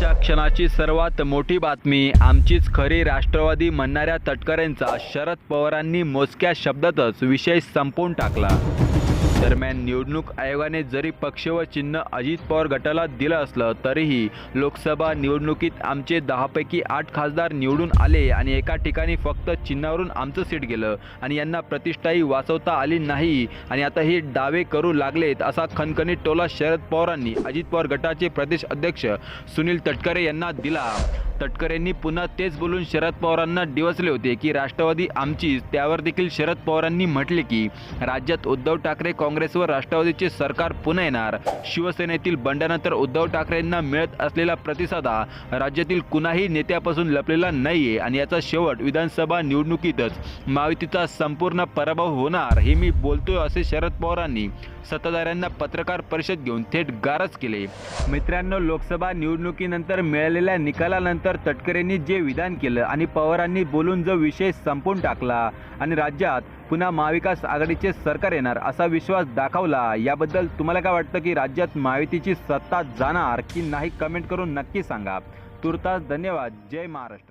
आजच्या क्षणाची सर्वात मोठी बातमी आमचीच खरी राष्ट्रवादी म्हणणाऱ्या तटकरेंचा शरद पवारांनी मोजक्या शब्दातच विषय संपवून टाकला. दरम्यान निवडणूक आयोगाने जरी पक्ष व चिन्ह अजित पवार गटाला दिलं असलं तरीही लोकसभा निवडणुकीत आमचे दहापैकी आठ खासदार निवडून आले आणि एका ठिकाणी फक्त चिन्हावरून आमचं सीट गेलं आणि यांना प्रतिष्ठाही वाचवता आली नाही आणि आता हे दावे करू लागलेत असा खणखणीत टोला शरद पवारांनी अजित पवार गटाचे प्रदेश अध्यक्ष सुनील तटकरे यांना दिला. तटकरेंनी पुन्हा तेच बोलून शरद पवारांना डिवचले होते की राष्ट्रवादी आमचीच त्यावर देखील शरद पवारांनी म्हटले की राज्यात उद्धव ठाकरे काँग्रेस व राष्ट्रवादीचे सरकार पुन्हा येणार. शिवसेनेतील बंडानंतर उद्धव ठाकरेंना मिळत असलेला प्रतिसाद हा राज्यातील कुणाही नेत्यापासून लपलेला नाहीये आणि याचा शेवट विधानसभा निवडणुकीतच. महायुतीचा संपूर्ण पराभव होणार हे मी बोलतोय असे शरद पवारांनी. सत्ताधाऱ्यांना पत्रकार परिषद घेऊन थेट गारच केले. मित्रांनो लोकसभा निवडणुकीनंतर मिळालेल्या निकालानंतर तटकरेंनी जे विधान केलं आणि पवारांनी बोलून जो विषय संपवून टाकला आणि राज्यात पुन्हा महाविकास आघाडीचे सरकार येणार असा विश्वास दाखवला याबद्दल तुम्हाला काय वाटतं की राज्यात महायुतीची सत्ता जाणार की नाही? कमेंट करून नक्की सांगा. तुर्तास धन्यवाद. जय महाराष्ट्र.